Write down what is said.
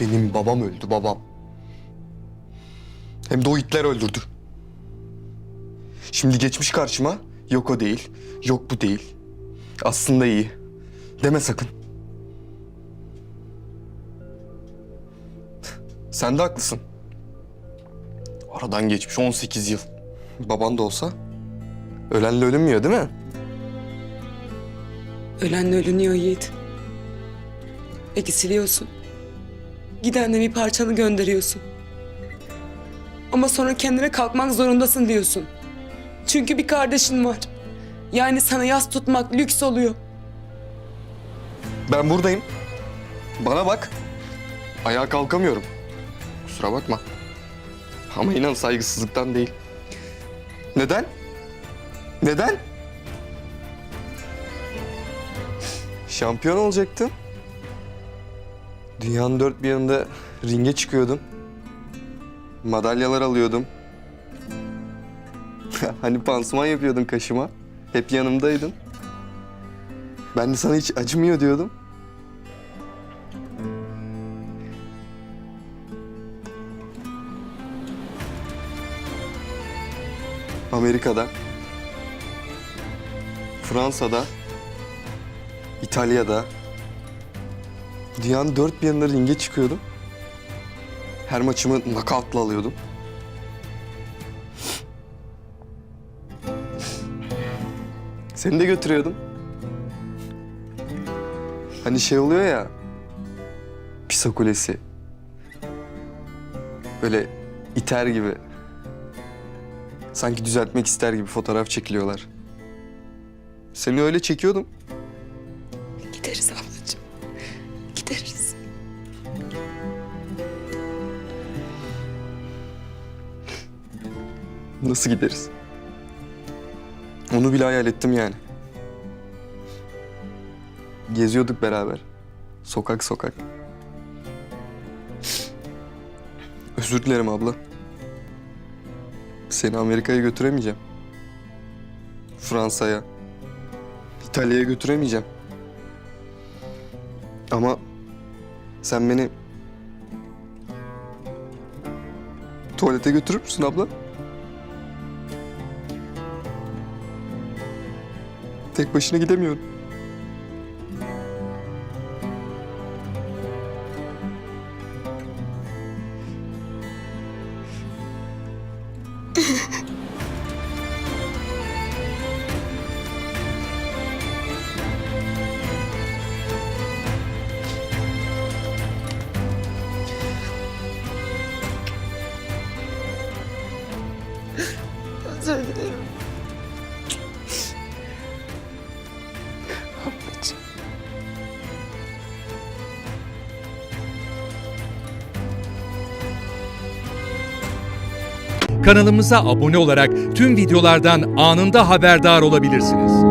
Benim babam öldü babam. Hem de o Hitler öldürdü. Şimdi geçmiş karşıma yok o değil, yok bu değil. Aslında iyi. Deme sakın. Sen de haklısın. Aradan geçmiş 18 yıl. Baban da olsa ölenle ölünmüyor değil mi? Ölenle ölünüyor Yiğit. Peki siliyorsun. Gidenle bir parçanı gönderiyorsun. Ama sonra kendine kalkmak zorundasın diyorsun. Çünkü bir kardeşin var. Yani sana yas tutmak lüks oluyor. Ben buradayım. Bana bak. Ayağa kalkamıyorum. Kusura bakma. Ama inan saygısızlıktan değil. Neden? Neden? Şampiyon olacaktın. Dünyanın dört bir yanında ringe çıkıyordum. Madalyalar alıyordum. hani pansuman yapıyordun kaşıma. Hep yanımdaydın. Ben de sana hiç acımıyor diyordum. Amerika'da, Fransa'da, İtalya'da, dünyanın dört bir yanında ringe çıkıyordum. Her maçımı knockout'la alıyordum. Seni de götürüyordum. Hani şey oluyor ya, Pisa Kulesi. Böyle iter gibi. Sanki düzeltmek ister gibi fotoğraf çekiliyorlar. Seni öyle çekiyordum. Gideriz ablacığım. Gideriz. Nasıl gideriz? Onu bile hayal ettim yani. Geziyorduk beraber. Sokak sokak. Özür dilerim abla. Seni Amerika'ya götüremeyeceğim. Fransa'ya. İtalya'ya götüremeyeceğim. Ama sen beni tuvalete götürür müsün abla? Tek başına gidemiyorum. Özür dilerim. Kanalımıza abone olarak tüm videolardan anında haberdar olabilirsiniz.